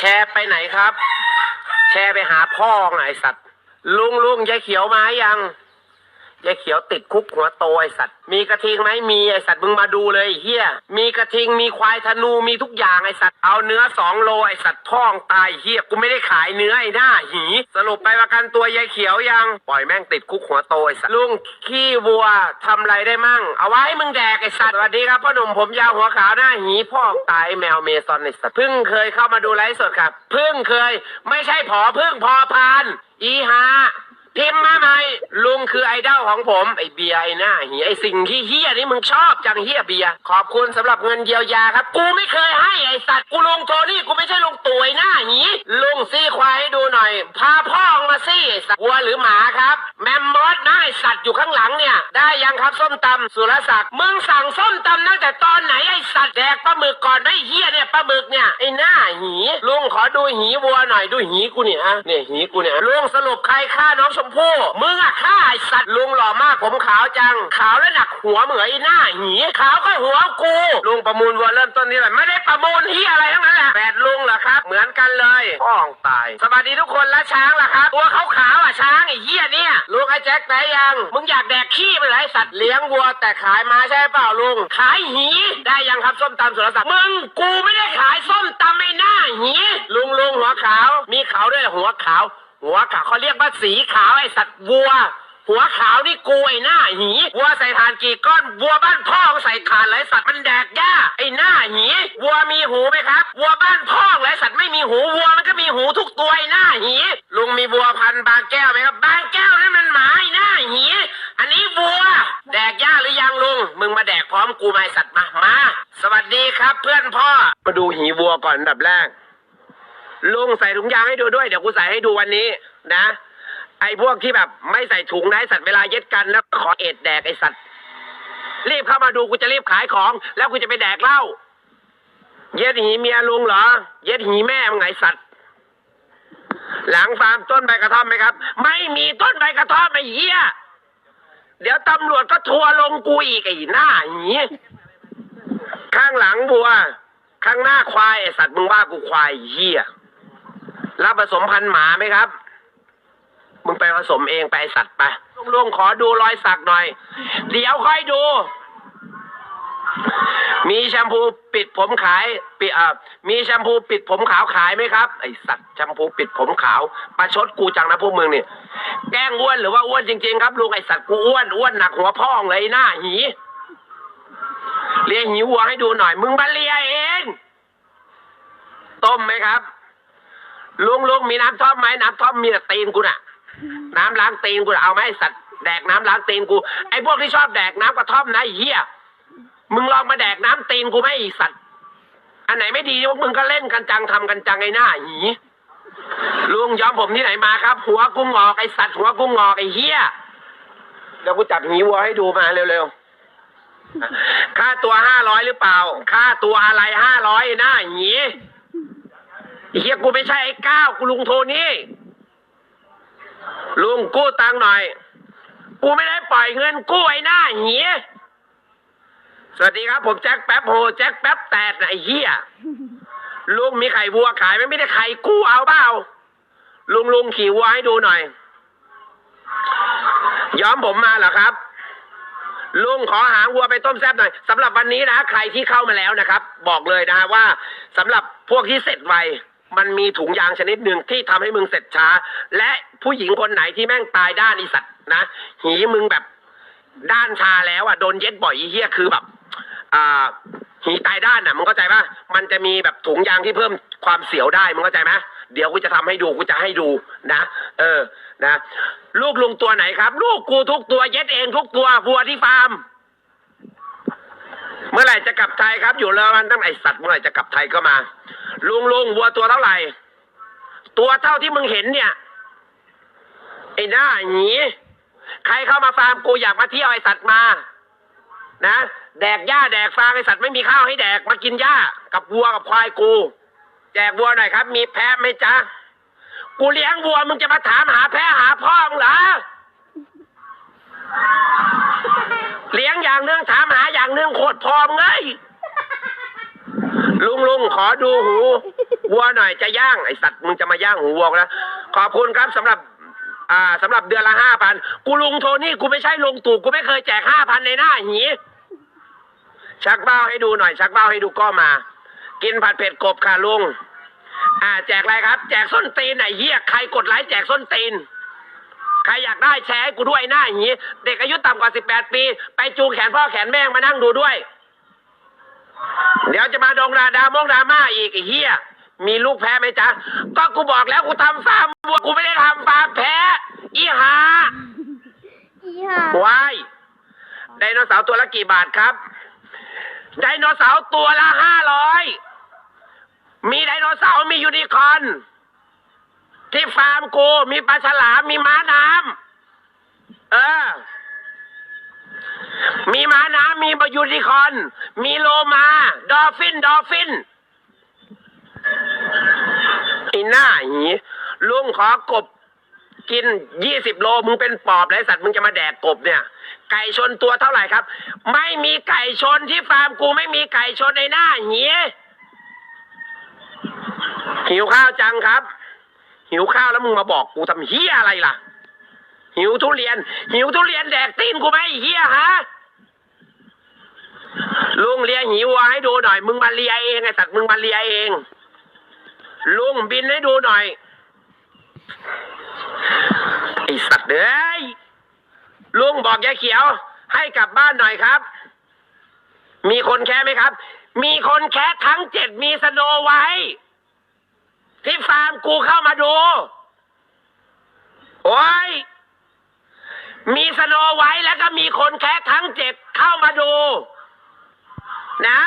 แชร์ไปไหนครับ แชร์ไปหาพ่อไงไอ้สัตว์ ลุงลุงยายเขียวมายัง ยายเขียวติดคุกหัวโตไอสัตว์ มีกระทิงไหมมีไอสัตว์มึงมาดูเลยเฮียมีกระทิงมีควายธนูมีทุกอย่างไอสัตว์เอาเนื้อสองโลไอสัตว์พ่องตายเฮียกูไม่ได้ขายเนื้อไอหน้าหีสรุปไปประกันตัวยายเขียวยังปล่อยแม่งติดคุกหัวโตไอสัตว์ลุงขี้วัวทำไรได้มั่ง เอาไว้มึงแดกไอสัตว์สวัสดีครับพ่อหนุ่มผมยาวหัวขาวหน้าหีพ่องตายแมวเมซอนไอสัตว์เพิ่งเคยเข้ามาดูไลฟ์สดครับเพิ่งเคย ไม่ใช่ผอเพิ่งพอพานอีฮา พิมพ์มาใหม่ลุงคือไอดอลของผม ไอเบียร์ไอหน้าเหียไอสิ่งที่เฮียนี่มึงชอบจังเฮียเบียร์ขอบคุณสำหรับเงินเยียวยาครับ กูไม่เคยให้ไอสัตว์กูลุงโทนี่กูไม่ใช่ลุงตุ๋ยหน้าหีลุงซี่ควายให้ดูหน่อย พาพ่อออกมาซี่ไอสัตว์วัวหรือหมาครับ แมมมอสนะไอสัตว์อยู่ข้างหลังเนี่ย ได้ยังครับส้มตำสุรศักดิ์มึงสั่งส้มตำตั้งแต่ตอนไหนไอสัตว์แดกปลาหมึกก่อนไม่เฮียเนี่ยปลาหมึกเนี่ยไอหน้าหีลุงขอดูหีวัวหน่อยดูหีกูเนี่ยเนี่ยหีกูเนี่ยลุงสรุปใครฆ่าน้องชมพู่มึงอะฆ่าไอสัตว์ลุงหล่อมากผมขาวจัง ขาวและหนักหัวเหมือนไอหน้าหีขาวก็หัวกูลุงประมูลวัวเริ่มต้นนี้แหละไม่ได้ประมูลที่อะไรทั้งนั้นแหละแปดลุงเหรอครับ เหมือนกันเลยป้องตาย สวัสดีทุกคนและช้างล่ะครับ ตัวเขาขาวอะช้างไอเหี้ยเนี่ยลุงไอแจ็คไหนยังมึงอยากแดกขี้ไปเหรอไอสัตว์เลี้ยงวัวแต่ขายมาใช่เปล่าลุง ขายหีได้ยังครับส้มตำสุรศักดิ์มึงกูไม่ได้ขายส้มตำไอหน้าหีลุงลุงหัวขาว มีขาวด้วยหัวขาว หัวขาวเขาเรียกว่าสีขาวไอสัตว์วัว หัวขาวนี่กูไอหน้าหีวัวใส่ถ่านกี่ก้อนวัวบ้านพ่อใส่ถ่านไรสัตว์มันแดกหญ้าไอหน้าหีวัวมีหูไหมครับวัวบ้านพ่อไรสัตว์ไม่มีหูวัวมันก็มีหูทุกตัวไอหน้าหีลุงมีวัวพันธุ์บางแก้วไหมครับบางแก้วนั่นมันหมาไอหน้าหีอันนี้วัว แดกหญ้าหรือยังลุงมึงมาแดกพร้อมกูไหมสัตว์มามาสวัสดีครับ เพื่อนพ่อมาดูหีวัวก่อนอันดับแรก ลุงใส่ถุงยางให้ดูด้วย เดี๋ยวกูใส่ให้ดูวันนี้ นะ ไอ้พวกที่แบบไม่ใส่ถุงนะไอ้สัตว์เวลาเย็ดกันแล้วขอเอ็ดแดกไอ้สัตว์ รีบเข้ามาดูกูจะรีบขายของ แล้วกูจะไปแดกเหล้า เย็ดหีเมียลุงเหรอ เย็ดหีแม่มึงไงสัตว์ หลังฟาร์มต้นใบกระท่อมไหมครับ ไม่มีต้นใบกระท่อมไอ้เหี้ย เดี๋ยวตำรวจก็ทัวร์ลงกูอีกไอ้หน้าหีข้างหลังบัว ข้างหน้าควายไอ้สัตว์มึงว่ากูควายเหี้ย รับผสมพันธุ์หมาไหมครับ มึงไปผสมเองไปสัตว์ไปลุงลุงขอดูรอยสักหน่อย เดี๋ยวค่อยดู มีแชมพูปิดผมขายปิดอ่ามีแชมพูปิดผมขาวขายไหมครับ ไอสัตว์แชมพูปิดผมขาวประชดกูจังนะพวกมึงเนี่ยแกล้งอ้วนหรือว่าอ้วนจริงๆครับลุงไอสัตว์กูอ้วนอ้วนหนักหัวพ่องเลยหน้าหีเลียหิววัวให้ดูหน่อย มึงมาเลียเอง ต้มไหมครับ ลุงลุงมีน้ำท่อมไหมน้ำท่อมมีแต่ตีนกูน่ะ น้ำล้างตีนกูน่ะเอาไหมไอ้สัตว์แดกน้ำล้างตีนกูไอ้พวกที่ชอบแดกน้ำกระท่อมนะไอ้เหี้ยมึงลองมาแดกน้ำตีนกูไหมไอ้สัตว์อันไหนไม่ดีพวกมึงก็เล่นกันจังทำกันจังไอ้หน้าหีลุงย้อมผมที่ไหนมาครับ หัวกุ้งงอกไอ้สัตว์หัวกุ้งงอกไอ้เหี้ยเดี๋ยวกูจับหีวัวให้ดูมาเร็วๆค่าตัวห้าร้อยหรือเปล่า ค่าตัวอะไรห้าร้อยหน้าหี ไอ้เฮียกูไม่ใช่ไอ้ก้าวกูลุงโทนี่ลุงกู้ตังค์หน่อย กูไม่ได้ปล่อยเงินกู้ไอ้หน้าเหียสวัสดีครับผมแจ็คแป๊บโฮแจ็คแป๊บแตดนะไอ้เหี้ยลุงมีไข่วัวขายไหมไม่ได้ไข่กู้เอาเปล่าลุงลุงขี่วัวให้ดูหน่อย ย้อมผมมาเหรอครับ ลุงขอหางวัวไปต้มแซ่บหน่อยสำหรับวันนี้นะใครที่เข้ามาแล้วนะครับ บอกเลยนะว่าสำหรับพวกที่เสร็จไว มันมีถุงยางชนิดหนึ่งที่ทำให้มึงเสร็จช้า และผู้หญิงคนไหนที่แม่งตายด้านอีสัตว์นะหีมึงแบบด้านชาแล้วอะโดนเย็ดบ่อยอีเหี้ยคือแบบอ่าหีตายด้านน่ะมึงเข้าใจปะมันจะมีแบบถุงยางที่เพิ่มความเสียวได้มึงเข้าใจไหมเดี๋ยวกูจะทำให้ดูกูจะให้ดูนะ เออนะ ลูกลุงตัวไหนครับ ลูกกูทุกตัวเย็ดเองทุกตัววัวที่ฟาร์มเมื่อไหร่จะกลับไทยครับ อยู่เลยมันตั้งไอสัตว์เมื่อไหร่จะกลับไทยก็มา ลุงลุงวัวตัวเท่าไหร่ ตัวเท่าที่มึงเห็นเนี่ย ไอ้หน้าหนีใครเข้ามาฟาร์มกูอยากมาเที่ยวไอสัตว์มา นะแดกหญ้าแดกฟางไอสัตว์ไม่มีข้าวให้แดกมากินหญ้ากับวัวกับควายกูแจกวัวหน่อยครับ มีแพะไหมจ๊ะกูเลี้ยงวัวมึงจะมาถามหาแพะหาพ่อมึงเหรอเลี้ยงอย่างหนึงถามหาอย่างหนึงโคตรพอมงเลย ลุงลุงขอดูหูวัวหน่อยจะย่างไอสัตว์มึงจะมาย่างหูวัวนะขอบคุณครับสำหรับ อ่าสำหรับเดือนละห้าพันกูลุงโทนี่กูไม่ใช่ลุงตู่กูไม่เคยแจกห้าพันในหน้าหี ชักเบ้าให้ดูหน่อย ชักเบ้าให้ดูก็มา กินผัดเผ็ดกบค่ะลุง อ่า แจกอะไรครับ แจกส้นตีนไหนเฮียใครกดไลค์แจกส้นตีนใครอยากได้แชร์ให้กูด้วยหน้าหีเด็กอายุต่ำกว่าสิบแปดปี ไปจูงแขนพ่อแขนแม่มานั่งดูด้วย เดี๋ยวจะมาดงดาดามงดราม่าอีกไอ้เฮียมีลูกแพ้ไหมจ๊ะ ก็กูบอกแล้วกูทำฟาร์มวัวกูไม่ได้ทำฟาร์มแพ้อีหาอีห่า วายไดโนเสาร์ตัวละกี่บาทครับ ไดโนเสาร์ตัวละห้าร้อย มีไดโนเสาร์มียูนิคอร์นที่ฟาร์มกูมีปลาฉลามมีม้าน้ำเออ มีม้าน้ำมีบยูนิคอน มีโลมา ดอฟิน ดอฟินไอีหน้าหีลุงขอกบกินยี่สิบโลมึงเป็นปอบไรสัตว์มึงจะมาแดกกบเนี่ย ไก่ชนตัวเท่าไหร่ครับ ไม่มีไก่ชนที่ฟาร์มกูไม่มีไก่ชนในหน้าหีหิวข้าวจังครับ หิวข้าวแล้วมึงมาบอกกูทำเฮียอะไรล่ะ หิวทุเรียน หิวทุเรียนแดกตีนกูไหมไอ้เฮียฮะลุงเลียหิววัวให้ดูหน่อย มึงมาเลียเองไอ้สัตว์มึงมาเลียเอง ลุงบินให้ดูหน่อยไอสัตว์เอ้ยลุงบอกยายเขียว ให้กลับบ้านหน่อยครับ มีคนแค่ไหมครับ มีคนแค่ทั้งเจ็ดมีสโนไว้ ที่ฟาร์มกูเข้ามาดู โอ้ย มีสโนไว้แล้วก็มีคนแค่ทั้งเจ็ดเข้ามาดู นะ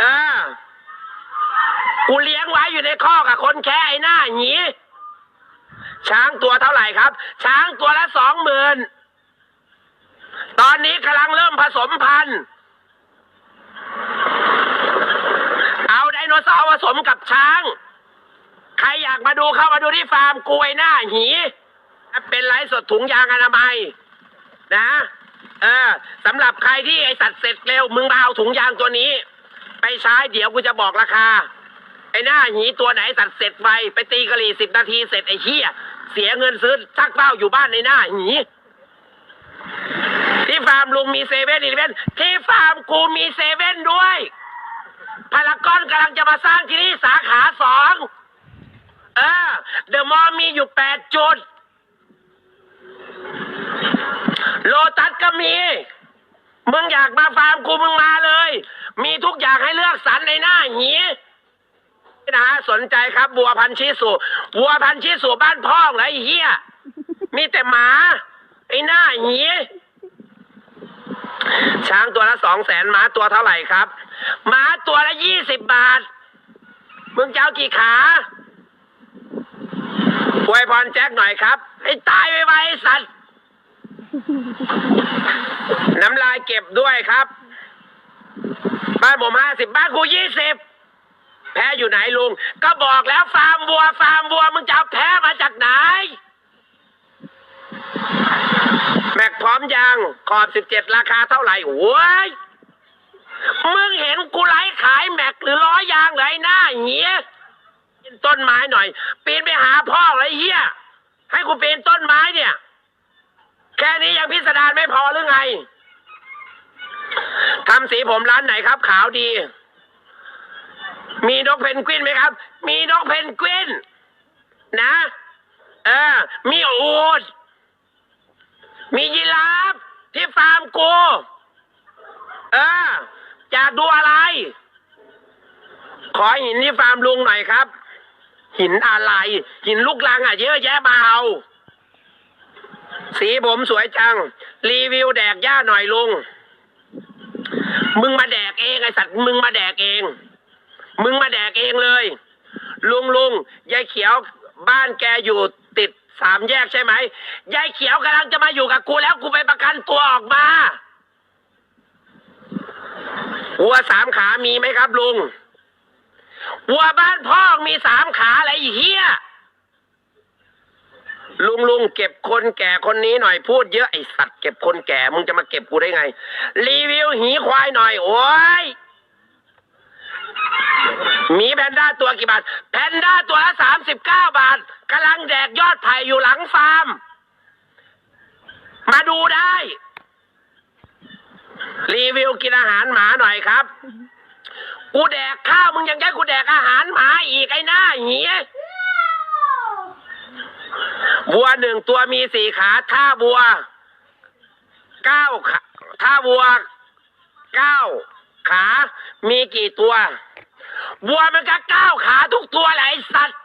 เออ กูเลี้ยงไว้อยู่ในข้อกับคนแค่ไอ้หน้าหนีช้างตัวเท่าไหร่ครับ ช้างตัวละสองหมื่นตอนนี้กำลังเริ่มผสมพันธุ์ เอาไดโนเสาร์ผสมกับช้าง ใครอยากมาดูเข้ามาดูที่ฟาร์มกลวยหน้าหี เป็นไลฟ์สดถุงยางอนามัยนะเออสำหรับใครที่ไอสัตว์เสร็จเร็ว มึงมาเอาถุงยางตัวนี้ ไปใช้เดี๋ยวกูจะบอกราคา ไอหน้าหีตัวไหนสัตว์เสร็จไวไปตีกะหรี่สิบนาทีเสร็จไอเหี้ยเสียเงินซื้อชักเป้าอยู่บ้านในหน้าหีที่ฟาร์มลุงมีเซเว่นอีเลเว่นที่ฟาร์มกูมีเซเว่นด้วยพารากอนกำลังจะมาสร้างที่นี่สาขาสองเออเดอะมอลมีอยู่แปดจุด โล ตัสก็มี มึงอยากมาฟาร์มกูมึงมาเลย มีทุกอย่างให้เลือกสรรในหน้าหีนะสนใจครับวัวพันชิสุวัวพันชิสุบ้านพ่องเหรอไอ้เหี้ยมีแต่หมา ไอ้หน้าหีช้างตัวละสองแสนหมาตัวเท่าไหร่ครับหมาตัวละยี่สิบบาท มึงจะเอากี่ขาอวยพรแจ็คหน่อยครับให้ตายไวไอ้สัตว์ น้ำลายเก็บด้วยครับ บ้านผมห้าสิบบ้านกูยี่สิบแพ้อยู่ไหนลุง ก็บอกแล้วฟาร์มวัว ฟาร์มวัวมึงจะเอาแพ้มาจากไหน แม็กพร้อมยังขอบสิบเจ็ดราคาเท่าไหร่โอ้ยมึงเห็นกูไลฟ์ขายแม็กหรือล้อยางเหรหน้าเหี้ยปีนต้นไม้หน่อย ปีนไปหาพ่อเลยเฮียให้กูปีนต้นไม้เนี่ย แค่นี้ยังพิสดารไม่พอหรือไงทำสีผมร้านไหนครับ ขาวดี มีนกเพนกวินไหมครับ มีนกเพนกวิน นะ เออ มีอูดมียีราฟที่ฟาร์มกู เอออยากดูอะไร ขอหินที่ฟาร์มลุงหน่อยครับ หินอะไร หินลูกลังอะเยอะแยะมาเอา สีผมสวยจัง รีวิวแดกหญ้าหน่อยลุง มึงมาแดกเองไอสัตว์ มึงมาแดกเอง มึงมาแดกเองเลย ลุงลุงยายเขียวบ้านแกอยู่ติดสามแยกใช่ไหมยายเขียวกำลังจะมาอยู่กับกูแล้วกูไปประกันตัวออกมาวัวสามขามีไหมครับลุงวัวบ้านพ่อมีสามขาอะไรเหี้ย ลุงลุงเก็บคนแก่คนนี้หน่อยพูดเยอะไอสัตว์เก็บคนแก่มึงจะมาเก็บกูได้ไง รีวิวหีควายหน่อย โอ้ยมีแพนด้าตัวกี่บาท แพนด้าตัวละสามสิบเก้าบาทกำลังแดกยอดไผ่อยู่หลังฟาร์ม มาดูได้ รีวิวกินอาหารหมาหน่อยครับ กูแดกข้าวมึงยังให้กูแดกอาหารหมาอีกไอ้หน้าเหี้ย วัวหนึ่งตัวมีสี่ขาท่าวัวเก้าขาท่าวัวเก้าขา มีกี่ตัว วัวมันก็เก้าขาทุกตัวแหละไอสัตว์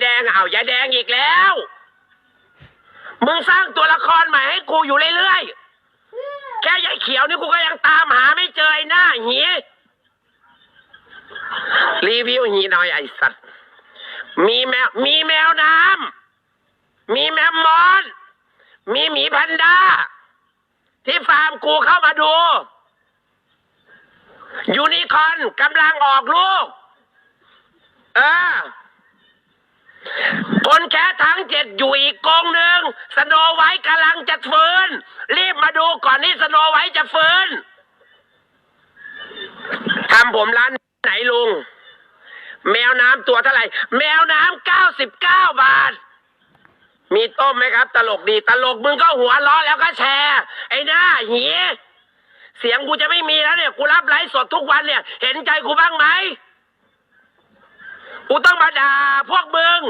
แดงเอาอย่าแดงอีกแล้ว มึงสร้างตัวละครใหม่ให้กูอยู่เรื่อยๆ แค่ยายเขียวนี่กูก็ยังตามหาไม่เจอไอ้หน้าเหียรีวิวหีหน่อยไอ้สัตว์ มีแมว มีแมวน้ำ มีแมมมอน มีหมีแพนด้า ที่ฟาร์มกูเข้ามาดู ยูนิคอนกำลังออกลูก เออ คนแค่ทั้งเจ็ดอยู่อีกกองหนึ่งสโนไว้กำลังจะฟื้น รีบมาดูก่อนที่สโนไว้จะฟื้นทำผมร้านไหนลุง แมวน้ำตัวเท่าไหร่ แมวน้ำเก้าสิบเก้าบาท มีต้มไหมครับ ตลกดีตลกมึงก็หัวล้อแล้วก็แชร์ ไอ้หน้าเหียเสียงกูจะไม่มีแล้วเนี่ยกูรับไลฟ์สดทุกวันเนี่ย เห็นใจกูบ้างไหมกูต้องมาด่าพวกมึง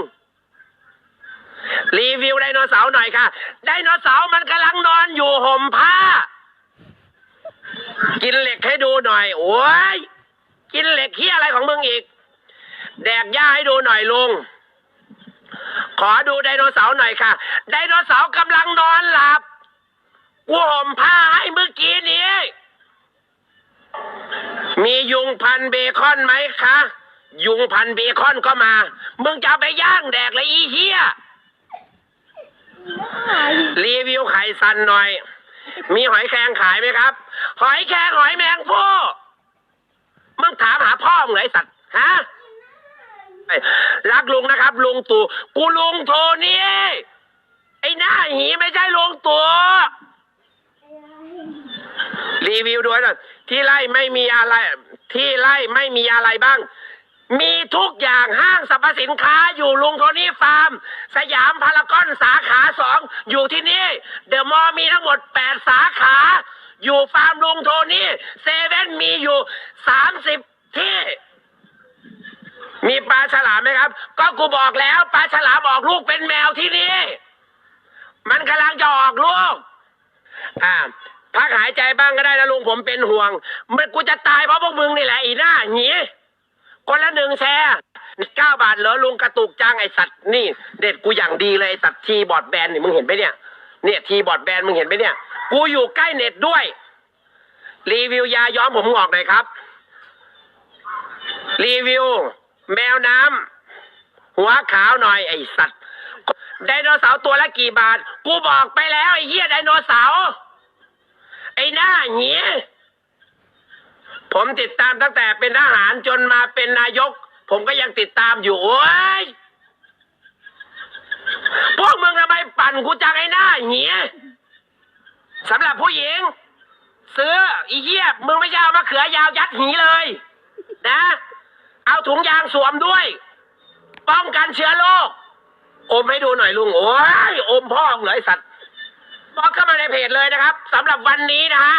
รีวิวไดโนเสาร์หน่อยค่ะไดโนเสาร์มันกำลังนอนอยู่ห่มผ้า กินเหล็กให้ดูหน่อย โอ้ยกินเหล็กขี้ยอะไรของมึงอีก แดกหญ้าให้ดูหน่อยลุง ขอดูไดโนเสาร์หน่อยค่ะ ไดโนเสาร์กำลังนอนหลับกูห่มผ้าให้เมื่อกี้นี้ มียุงพันเบคอนไหมคะ ยุงพันเบคอนก็มา มึงจะไปย่างแดกเลยอีเหี้ย รีวิวไข่สันหน่อย มีหอยแครงขายไหมครับ หอยแครงหอยแมงผู้มึงถามหาพ่อมึงเหรอไอสัตว ฮะ รัก ลุงนะครับลงตู่กูลุงโทนี่ ไอ้หน้าหีไม่ใช่ลุงตู่รีวิวด้วยหน่อยที่ไร่ไม่มีอะไร ที่ไร่ไม่มีอะไรบ้าง มีทุกอย่างห้างสรรพสินค้าอยู่ลุงโทนี่ฟาร์ม สยามพารากอนสาขาสองอยู่ที่นี่ เดอะมอลล์มีทั้งหมดแปดสาขา อยู่ฟาร์มลุงโทนี่เซเว่นมีอยู่สามสิบที่ มีปลาฉลามไหมครับ ก็กูบอกแล้วปลาฉลามออกลูกเป็นแมวที่นี่ มันกำลังจะออกลูก อ่า พักหายใจบ้างก็ได้นะลุงผมเป็นห่วง มันกูจะตายเพราะพวกมึงนี่แหละอีหน้าหนีคนละหนึ่งแชร์เก้าบาทเหรอลุงกระตุกจังไอสัตว์นี่ เด็ดกูอย่างดีเลยไอสัตว์ทีบอดแบนนี่มึงเห็นไหมเนี่ย เนี่ยทีบอดแบนมึงเห็นไหมเนี่ย กูอยู่ใกล้เน็ตด้วย รีวิวยาย้อมผมงอกหน่อยครับ รีวิว แมวน้ำหัวขาวหน่อยไอสัตว์ไดโนเสาร์ตัวละกี่บาท กูบอกไปแล้วไอเหี้ยไดโนเสาร์ไอหน้าเหี้ยผมติดตามตั้งแต่เป็นทหารจนมาเป็นนายก ผมก็ยังติดตามอยู่โอ้ยพวกมึงทำไมปั่นกูจังไอ้หน้าเหี้ยสำหรับผู้หญิง ซื้ออีเหี้ยมึงไม่ใช่เอามะเขือยาวยัดหีเลย นะ เอาถุงยางสวมด้วย ป้องกันเชื้อโรคอมให้ดูหน่อยลุงโอ้ยอมพ่อของเหรอไอสัตว์บอกเข้ามาในเพจเลยนะครับสำหรับวันนี้นะฮะ